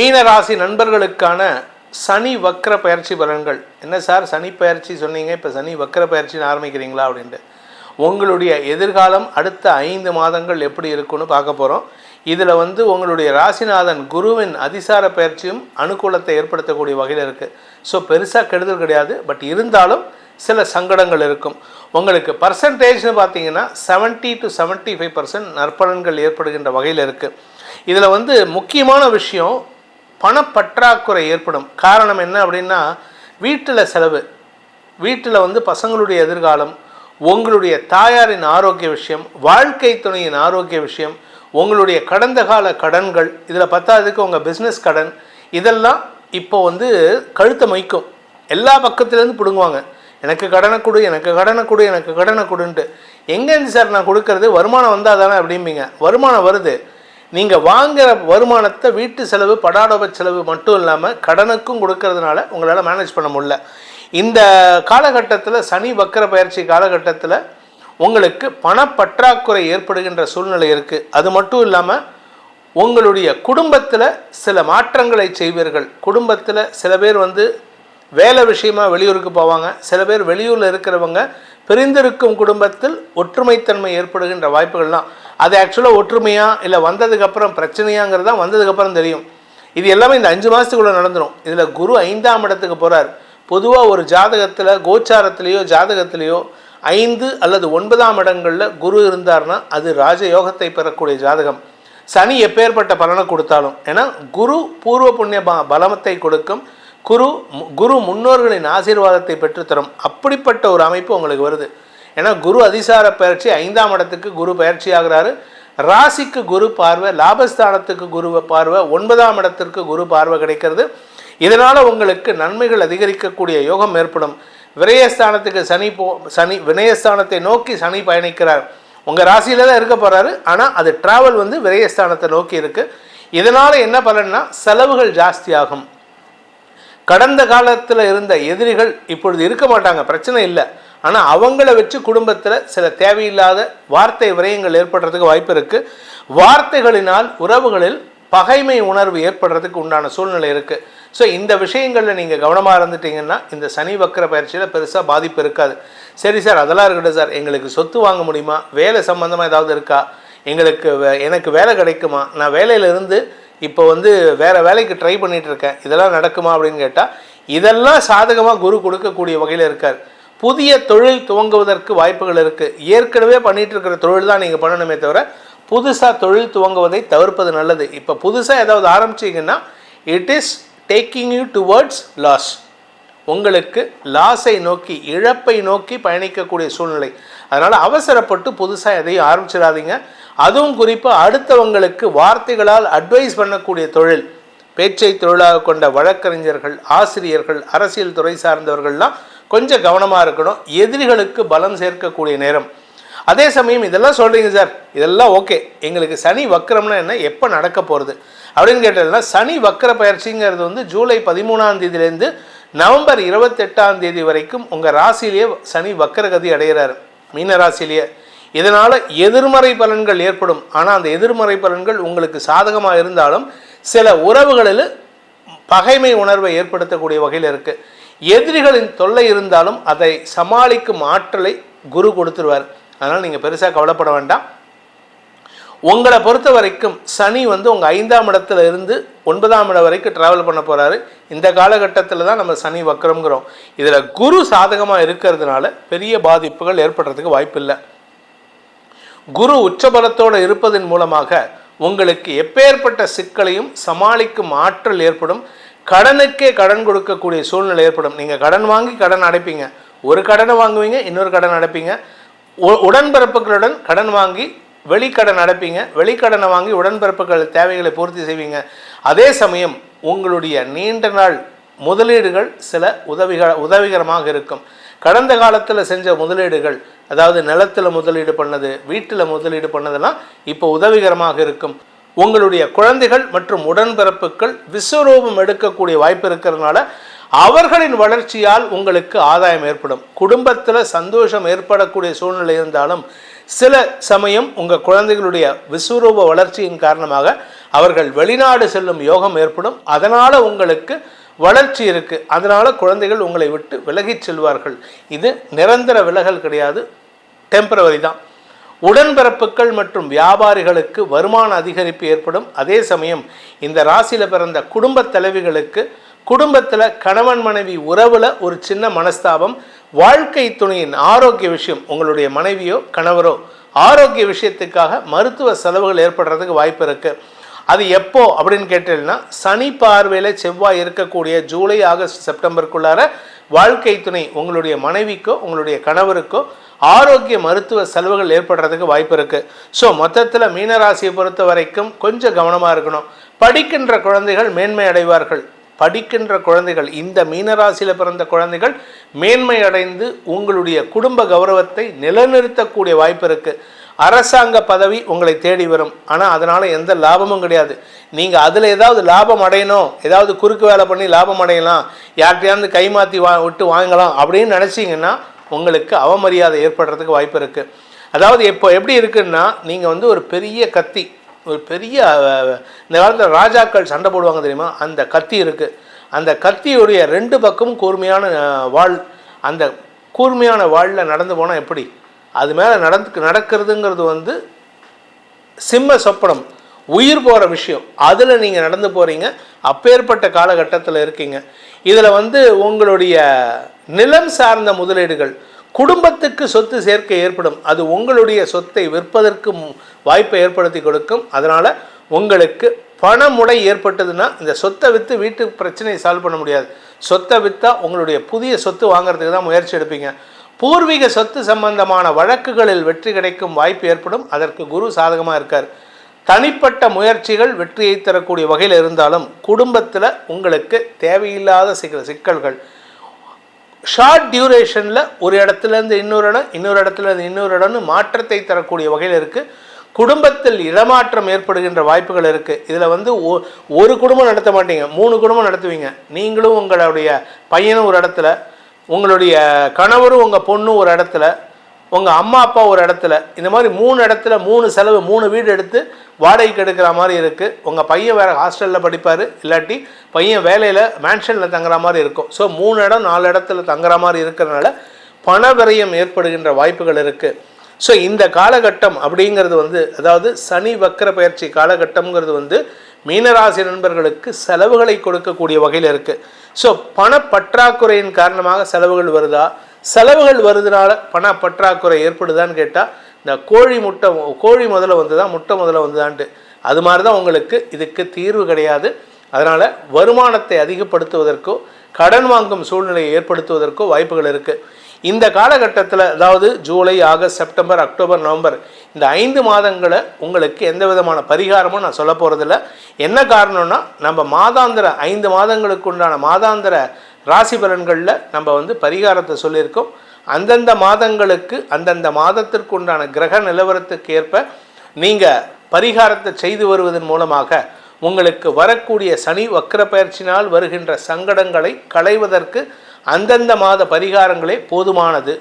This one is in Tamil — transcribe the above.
மீன ராசி நண்பர்களுக்கான சனி வக்ர பயிற்சி பலன்கள். என்ன சார்? சனி பயிற்சி சொன்னீங்க இப்போ சனி வக்ர பயிற்சின்னு ஆரம்பிக்கிறீங்களா அப்படின்ட்டு. உங்களுடைய எதிர்காலம் அடுத்த ஐந்து மாதங்கள் எப்படி இருக்குன்னு பார்க்க போகிறோம் இதில் வந்து உங்களுடைய ராசிநாதன் குருவின் அதிசார பயிற்சியும் அனுகூலத்தை ஏற்படுத்தக்கூடிய வகையில் இருக்குது ஸோ பெருசாக கெடுதல் கிடையாது. பட் இருந்தாலும் சில சங்கடங்கள் இருக்கும். உங்களுக்கு பர்சன்டேஜ்னு பார்த்தீங்கன்னா 70 டு 75% ஃபைவ் பர்சன்ட் நற்பலன்கள் ஏற்படுகின்ற வகையில் இருக்குது இதில் வந்து முக்கியமான விஷயம் பணப்பற்றாக்குறை ஏற்படும். காரணம் என்ன அப்படின்னா வீட்டில் செலவு வீட்டில் வந்து பசங்களுடைய எதிர்காலம் உங்களுடைய தாயாரின் ஆரோக்கிய விஷயம் வாழ்க்கை துணையின் ஆரோக்கிய விஷயம் உங்களுடைய கடந்த கால கடன்கள் இதில் பத்தாததுக்கு உங்கள் பிஸ்னஸ் கடன் இதெல்லாம் இப்போ வந்து கழுத்தை மைக்கும் எல்லா பக்கத்துலேருந்து பிடுங்குவாங்க. எனக்கு கடனை கொடு எனக்கு கடனை கொடு எனக்கு கடனை கொடுன்ட்டு. எங்கேருந்து சார் நான் கொடுக்கறது? வருமானம் வந்தால் தானே அப்படிம்பீங்க. வருமானம் வருது. நீங்கள் வாங்குற வருமானத்தை வீட்டு செலவு படாடோப செலவு மட்டும் இல்லாமல் கடனுக்கும் கொடுக்கறதுனால உங்களால் மேனேஜ் பண்ண முடியல. இந்த காலகட்டத்தில் சனி வக்கர பயிற்சி காலகட்டத்தில் உங்களுக்கு பணப்பற்றாக்குறை ஏற்படுகின்ற சூழ்நிலை இருக்குது அது மட்டும் இல்லாமல் உங்களுடைய குடும்பத்தில் சில மாற்றங்களை செய்வீர்கள். குடும்பத்தில் சில பேர் வந்து வேலை விஷயமாக வெளியூருக்கு போவாங்க. சில பேர் வெளியூரில் இருக்கிறவங்க பிரிந்திருக்கும் குடும்பத்தில் ஒற்றுமைத்தன்மை ஏற்படுகின்ற வாய்ப்புகள்லாம். அது ஆக்சுவலாக ஒற்றுமையா இல்லை வந்ததுக்கப்புறம் பிரச்சனையாங்கிறது தான் வந்ததுக்கப்புறம் தெரியும். இது எல்லாமே இந்த அஞ்சு மாதத்துக்குள்ளே நடந்துடும் இதில் குரு ஐந்தாம் இடத்துக்கு போகிறார் பொதுவாக ஒரு ஜாதகத்தில் கோச்சாரத்திலேயோ ஜாதகத்திலேயோ ஐந்து அல்லது ஒன்பதாம் இடங்களில் குரு இருந்தார்னா அது ராஜயோகத்தை பெறக்கூடிய ஜாதகம். சனி எப்பேற்பட்ட பலனை கொடுத்தாலும். ஏன்னா குரு பூர்வ புண்ணிய ப பலமத்தை கொடுக்கும். குரு மு- குரு முன்னோர்களின் ஆசீர்வாதத்தை பெற்றுத்தரும். அப்படிப்பட்ட ஒரு அமைப்பு உங்களுக்கு வருது. ஏன்னா குரு அதிசார பயிற்சி ஐந்தாம் இடத்துக்கு குரு பயிற்சி ஆகிறாரு ராசிக்கு குரு பார்வை லாபஸ்தானத்துக்கு குரு பார்வை ஒன்பதாம் இடத்திற்கு குரு பார்வை கிடைக்கிறது. இதனால் உங்களுக்கு நன்மைகள் அதிகரிக்கக்கூடிய யோகம் ஏற்படும். விரயஸ்தானத்துக்கு சனி போ சனி வினயஸ்தானத்தை நோக்கி சனி பயணிக்கிறார். உங்கள் ராசியில தான் இருக்க போகிறாரு ஆனால் அது டிராவல் வந்து விரயஸ்தானத்தை நோக்கி இருக்குது இதனால் என்ன பலன்னா செலவுகள் ஜாஸ்தியாகும். கடந்த காலத்தில் இருந்த எதிரிகள் இப்பொழுது இருக்க மாட்டாங்க பிரச்சனை இல்லை. ஆனால் அவங்கள வச்சு குடும்பத்தில் சில தேவையில்லாத வார்த்தை விரயங்கள் ஏற்படுறதுக்கு வாய்ப்பு இருக்குது வார்த்தைகளினால் உறவுகளில் பகைமை உணர்வு ஏற்படுறதுக்கு உண்டான சூழ்நிலை இருக்குது ஸோ இந்த விஷயங்களில் நீங்கள் கவனமாக இருந்துட்டீங்கன்னா இந்த சனி வக்கர பயிற்சியில் பெருசாக பாதிப்பு இருக்காது. சரி சார் அதெல்லாம் இருக்கட்டும் சார். எங்களுக்கு சொத்து வாங்க முடியுமா? வேலை சம்மந்தமாக ஏதாவது இருக்கா? எங்களுக்கு வே- எனக்கு வேலை கிடைக்குமா? நான் வேலையிலிருந்து இப்போ வந்து வேறு வேலைக்கு ட்ரை பண்ணிகிட்டு இருக்கேன் இதெல்லாம் நடக்குமா அப்படின்னு கேட்டால் இதெல்லாம் சாதகமாக குரு கொடுக்கக்கூடிய வகையில் இருக்கார். புதிய தொழில் துவங்குவதற்கு வாய்ப்புகள் இருக்குது ஏற்கனவே பண்ணிகிட்ருக்கிற இருக்கிற தொழில் தான் நீங்கள் பண்ணணுமே தவிர புதுசாக தொழில் துவங்குவதை தவிர்ப்பது நல்லது. இப்போ புதுசாக ஏதாவது ஆரம்பிச்சிங்கன்னா it is taking you towards loss உங்களுக்கு லாஸை நோக்கி இழப்பை நோக்கி பயணிக்கக்கூடிய சூழ்நிலை. அதனால் அவசரப்பட்டு புதுசாக எதையும் ஆரம்பிச்சிடாதீங்க. அதுவும் குறிப்பாக அடுத்தவங்களுக்கு வார்த்தைகளால் அட்வைஸ் பண்ணக்கூடிய தொழில். பேச்சை தொழிலாக கொண்ட வழக்கறிஞர்கள் ஆசிரியர்கள் அரசியல் துறை சார்ந்தவர்கள்லாம் கொஞ்சம் கவனமாக இருக்கணும். எதிரிகளுக்கு பலம் சேர்க்கக்கூடிய நேரம். அதே சமயம் இதெல்லாம் சொல்கிறீங்க சார். இதெல்லாம் ஓகே. எங்களுக்கு சனி வக்கரம்னா என்ன? எப்போ நடக்க போகிறது அப்படின்னு கேட்டதுனா சனி வக்கர பயிற்சிங்கிறது வந்து ஜூலை பதிமூணாம் தேதியிலேருந்து நவம்பர் இருபத்தெட்டாம் தேதி வரைக்கும் உங்கள் ராசியிலேயே சனி வக்கரகதி அடைகிறார் மீன ராசியிலேயே இதனால் எதிர்மறை பலன்கள் ஏற்படும். ஆனால் அந்த எதிர்மறை பலன்கள் உங்களுக்கு சாதகமாக இருந்தாலும் சில உறவுகளில் பகைமை உணர்வை ஏற்படுத்தக்கூடிய வகையில் இருக்குது எதிரிகளின் தொல்லை இருந்தாலும் அதை சமாளிக்கும் ஆற்றலை குரு கொடுத்துருவார். அதனால் நீங்கள் பெருசாக கவலைப்பட வேண்டாம். உங்களை பொறுத்த வரைக்கும் சனி வந்து உங்கள் ஐந்தாம் இடத்துல இருந்து ஒன்பதாம் இடம் வரைக்கும் ட்ராவல் பண்ண போகிறாரு இந்த காலகட்டத்தில் தான் நம்ம சனி வக்கரம்ங்கிறோம். இதில் குரு சாதகமாக இருக்கிறதுனால பெரிய பாதிப்புகள் ஏற்படுறதுக்கு வாய்ப்பில்லை குரு உச்சபலத்தோடு இருப்பதன் மூலமாக உங்களுக்கு எப்பேற்பட்ட சிக்கலையும் சமாளிக்கும் ஆற்றல் ஏற்படும். கடனுக்கே கடன் கொடுக்கக்கூடிய சூழ்நிலை ஏற்படும். நீங்கள் கடன் வாங்கி கடன் அடைப்பீங்க. ஒரு கடனை வாங்குவீங்க இன்னொரு கடன் அடைப்பீங்க. உ- உடன்பிறப்புகளுடன் கடன் வாங்கி வெளிக்கடன் அடைப்பீங்க. வெளிக்கடனை வாங்கி உடன்பிறப்புகள் தேவைகளை பூர்த்தி செய்வீங்க. அதே சமயம் உங்களுடைய நீண்ட நாள் முதலீடுகள் சில உதவிக உதவிகரமாக இருக்கும். கடந்த காலத்தில் செஞ்ச முதலீடுகள் அதாவது நிலத்தில் முதலீடு பண்ணது வீட்டில் முதலீடு பண்ணதெல்லாம் இப்போ உதவிகரமாக இருக்கும். உங்களுடைய குழந்தைகள் மற்றும் உடன்பிறப்புகள் விஸ்வரூபம் எடுக்கக்கூடிய வாய்ப்பு இருக்கிறதுனால அவர்களின் வளர்ச்சியால் உங்களுக்கு ஆதாயம் ஏற்படும். குடும்பத்தில் சந்தோஷம் ஏற்படக்கூடிய சூழ்நிலை இருந்தாலும் சில சமயம் உங்கள் குழந்தைகளுடைய விஸ்வரூப வளர்ச்சியின் காரணமாக அவர்கள் வெளிநாடு செல்லும் யோகம் ஏற்படும். அதனால் உங்களுக்கு வளர்ச்சி இருக்குது அதனால் குழந்தைகள் உங்களை விட்டு விலகிச் செல்வார்கள். இது நிரந்தர விலகல் கிடையாது. டெம்பரவரி தான். உடன்பிறப்புகள் மற்றும் வியாபாரிகளுக்கு வருமான அதிகரிப்பு ஏற்படும். அதே சமயம் இந்த ராசியில் பிறந்த குடும்பத் தலைவிகளுக்கு குடும்பத்தில் கணவன் மனைவி உறவில் ஒரு சின்ன மனஸ்தாபம் வாழ்க்கை துணையின் ஆரோக்கிய விஷயம் உங்களுடைய மனைவியோ கணவரோ ஆரோக்கிய விஷயத்துக்காக மருத்துவ செலவுகள் ஏற்படுறதுக்கு வாய்ப்பு இருக்குது அது எப்போ அப்படின்னு கேட்டீங்கன்னா சனி பார்வையில் செவ்வாய் இருக்கக்கூடிய ஜூலை ஆகஸ்ட் செப்டம்பருக்குள்ளார வாழ்க்கை துணை உங்களுடைய மனைவிக்கோ உங்களுடைய கணவருக்கோ ஆரோக்கிய மருத்துவ செலவுகள் ஏற்படுறதுக்கு வாய்ப்பு இருக்குது ஸோ மொத்தத்தில் மீனராசியை பொறுத்த வரைக்கும் கொஞ்சம் கவனமாக இருக்கணும். படிக்கின்ற குழந்தைகள் மேன்மை அடைவார்கள். படிக்கின்ற குழந்தைகள் இந்த மீனராசியில் பிறந்த குழந்தைகள் மேன்மை அடைந்து உங்களுடைய குடும்ப கௌரவத்தை நிலைநிறுத்தக்கூடிய வாய்ப்பு இருக்குது அரசாங்க பதவி உங்களை தேடி வரும். ஆனால் அதனால் எந்த லாபமும் கிடையாது. நீங்கள் அதில் ஏதாவது லாபம் அடையணும் ஏதாவது குறுக்கு வேலை பண்ணி லாபம் அடையலாம் யார்கிட்டயாவது கைமாற்றி வா விட்டு வாங்கலாம் அப்படின்னு நினச்சிங்கன்னா உங்களுக்கு அவமரியாதை ஏற்படுறதுக்கு வாய்ப்பு இருக்குது அதாவது இப்போ எப்படி இருக்குன்னா நீங்கள் வந்து ஒரு பெரிய கத்தி ஒரு பெரிய இந்த காலத்தில் ராஜாக்கள் சண்டை போடுவாங்க தெரியுமா? அந்த கத்தி இருக்குது அந்த கத்தியுடைய ரெண்டு பக்கமும் கூர்மையான வாழ் வாள் அந்த கூர்மையான வாளில் நடந்து போனால் எப்படி? அது மேலே நடந்து நடக்கிறதுங்கிறது வந்து சிம்ம சொப்பனம் உயிர் போகிற விஷயம். அதில் நீங்கள் நடந்து போகிறீங்க அப்பேற்பட்ட காலகட்டத்தில் இருக்கீங்க. இதில் வந்து உங்களுடைய நிலம் சார்ந்த முதலீடுகள் குடும்பத்துக்கு சொத்து சேர்க்கை ஏற்படும். அது உங்களுடைய சொத்தை விற்பதற்கு வாய்ப்பை ஏற்படுத்தி கொடுக்கும். அதனால் உங்களுக்கு பணமுடை ஏற்பட்டதுன்னா இந்த சொத்தை விற்று வீட்டு பிரச்சனையை சால்வ் பண்ண முடியாது. சொத்தை விற்றா உங்களுடைய புதிய சொத்து வாங்குறதுக்கு தான் முயற்சி எடுப்பீங்க. பூர்வீக சொத்து சம்பந்தமான வழக்குகளில் வெற்றி கிடைக்கும் வாய்ப்பு ஏற்படும். அதற்கு குரு சாதகமாக இருக்கார். தனிப்பட்ட முயற்சிகள் வெற்றியை தரக்கூடிய வகையில் இருந்தாலும் குடும்பத்தில் உங்களுக்கு தேவையில்லாத சிக்கல் சிக்கல்கள். ஷார்ட் டியூரேஷனில் ஒரு இடத்துலேருந்து இன்னொரு இடம் இன்னொரு இடத்துலேருந்து இன்னொரு இடம்னு மாற்றத்தை தரக்கூடிய வகையில் இருக்குது குடும்பத்தில் இடமாற்றம் ஏற்படுகின்ற வாய்ப்புகள் இருக்குது இதில் வந்து ஒ- ஒரு குடும்பம் நடத்த மாட்டீங்க. மூணு குடும்பம் நடத்துவீங்க. நீங்களும் உங்களுடைய பையனும் ஒரு இடத்துல உங்களுடைய கணவரும் உங்கள் பொண்ணும் ஒரு இடத்துல உங்கள் அம்மா அப்பா ஒரு இடத்துல. இந்த மாதிரி மூணு இடத்துல மூணு செலவு மூணு வீடு எடுத்து வாடகைக்கு எடுக்கிற மாதிரி இருக்குது உங்கள் பையன் வேறு ஹாஸ்டலில் படிப்பார். இல்லாட்டி பையன் வேலையில் மேன்ஷனில் தங்குற மாதிரி இருக்கும். ஸோ மூணு இடம் நாலு இடத்துல தங்குற மாதிரி இருக்கிறனால பண விரயம் ஏற்படுகின்ற வாய்ப்புகள் இருக்குது ஸோ இந்த காலகட்டம் அப்படிங்கிறது வந்து அதாவது சனி வக்கர பயிற்சி காலகட்டம்ங்கிறது வந்து மீனராசி நண்பர்களுக்கு செலவுகளை கொடுக்கக்கூடிய வகையில் இருக்குது ஸோ பணப்பற்றாக்குறையின் காரணமாக செலவுகள் வருதா? செலவுகள் வருதுனால பண பற்றாக்குறை ஏற்படுதான்னு கேட்டால் இந்த கோழி முட்டை கோழி முதல்ல வந்து தான் முட்டை முதல்ல வந்துதான்ட்டு. அது மாதிரி தான் உங்களுக்கு இதுக்கு தீர்வு கிடையாது. அதனால் வருமானத்தை அதிகப்படுத்துவதற்கோ கடன் வாங்கும் சூழ்நிலையை ஏற்படுத்துவதற்கோ வாய்ப்புகள் இருக்குது இந்த காலகட்டத்தில் அதாவது July August September October November இந்த ஐந்து மாதங்களை உங்களுக்கு எந்த விதமான பரிகாரமும் நான் சொல்ல போகிறதில்ல என்ன காரணம்னா நம்ம மாதாந்திர ஐந்து மாதங்களுக்கு உண்டான மாதாந்திர ராசி பலன்களில் நம்ம வந்து பரிகாரத்தை சொல்லியிருக்கோம். அந்தந்த மாதங்களுக்கு அந்தந்த மாதத்திற்கு உண்டான கிரக நிலவரத்துக்கு ஏற்ப நீங்கள் பரிகாரத்தை செய்து வருவதன் மூலமாக உங்களுக்கு வரக்கூடிய சனி வக்கர பயிற்சினால் வருகின்ற சங்கடங்களை களைவதற்கு அந்தந்த மாத பரிகாரங்களே போதுமானது.